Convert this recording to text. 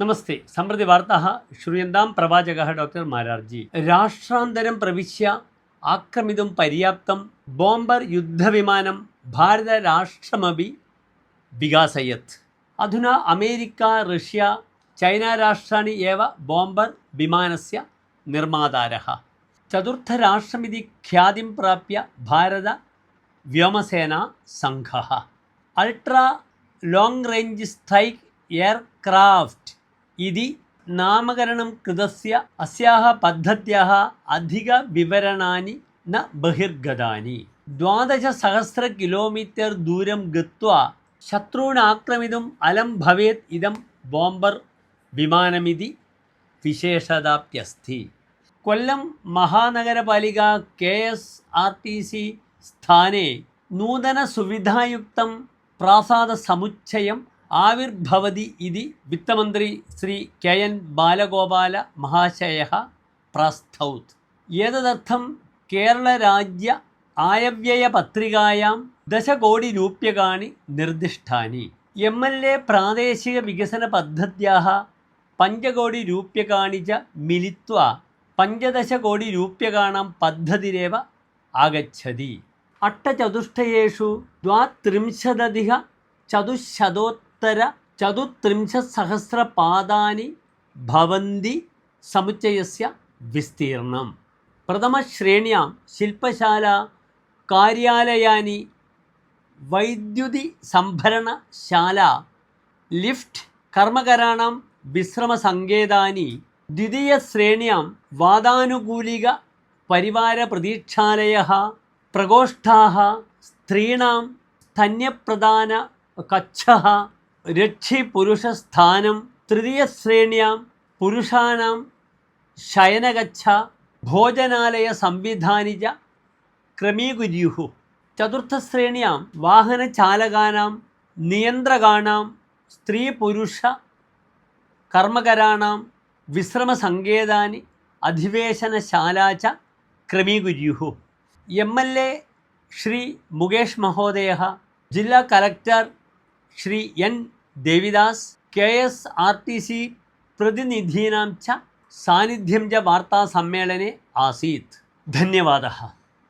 നമസ്തേ. സമൃദ്ധി വാർത്താ. ശ്രൂയന്താം പ്രവാചക ഡോക്ടർ മാരാർജി. രാഷ്ട്രാന്തരം പ്രവിശ്യ ആക്രമിതും പര്യാപ്തം ബോംബർ യുദ്ധവിമാനം ഭാരതരാഷ്ട്രമപി വികാസയത് അധുന അമേരിക്ക റഷ്യ ചൈന രാഷ്ട്രാണി ഏവ ബോംബർ വിമാനസ്യ നിർമ്മാതാരः. ചതുർത്ഥരാഷ്ട്രമിതി ഖ്യാതിം പ്രാപ്യ ഭാരത വ്യോമസേന സംഘ. Ultra long range strike aircraft ഇതി നാമകരണം കൃതസ്യ അസ്യാഹ പദ്ധത്യാഹ അധിക വിവരണാനി ന ബഹിർഗതാനി. ദ്വാദശസഹസ്ര കിലോമീറ്റർ ദൂരം ഗത്വ ശത്രുണാക്രമിതും അലം ഭവേത് ഇതം ബോംബർ വിമാനമിതി വിശേഷതാപ്യസ്ഥി Kollam മഹാനഗരപാലിക K S R T C സ്ഥാനെ നൂതനസുവിധായുക്തം പ്രാസാദസമുച്ചയം ആവിർഭവതി ഇതി വിത്തമന്ത്രി ശ്രീ കെ എൻ ബാലഗോപാല മഹാശയ പ്രസ്തൗത്. ഏതദർത്ഥം കേരളരാജ്യ ആയവ്യയപത്രികായാം ദശകോടിരൂപ്യകാണി നിർദ്ദിഷ്ടാനി എം എൽ എ പ്രാദേശിക വികസന പദ്ധത്യാഹ പഞ്ചകോടിരൂപ്യകാണി ച മിലിത്വ പഞ്ചദശകോടിരൂപ്യകാണാം പദ്ധതിരേവ ആഗച്ഛതി. അട്ടചതുഷ്ടയേഷു ദ്വാത്രിംശതധിക ചതുശതോത്തര ചതുത്രിംശത്സഹസ്രപാദാനി ഭവന്തി സമുച്ചയസ്യ വിസ്തീർണം. പ്രഥമശ്രേണ്യാം ശില്പശാല കാര്യാലയാനി വൈദ്യുതി സംഭരണശാല ലിഫ്റ്റ് കർമ്മകരാണം വിശ്രമസങ്കേതാനി ദ്വിതീയശ്രേണ്യാം വാതാനുകൂലിക പരിവാരപ്രതീക്ഷാലയ പ്രകോഷ്ഠാ സ്ത്രീണാം സ്തന്യപ്രധാന കച്ഛः രക്ഷിപുരുഷസ്ഥാനം തൃതീയശ്രേണ്യാം പുരുഷാണാം ശയനകച്ഛ ഭോജനാലയ സംവിധാനിജ ക്രമീകുര്യുഹു ക്രമീകുര്യുः ചതുർത്ഥശ്രേണ്യാം വാഹനചാലകാനാം നിയന്ത്രകാണാം സ്ത്രീപുരുഷ കർമ്മകരാണാം വിശ്രമസങ്കേതാനി അധിവേശനശാലാച്ച ക്രമീകുര്യുഹു ക്രമീകുര്യുः M L A Shri Mukesh മഹോദയ ജില്ലാ collector Shri N Devidas K S R T C പ്രതിനിധീനാം ച സാന്നിധ്യം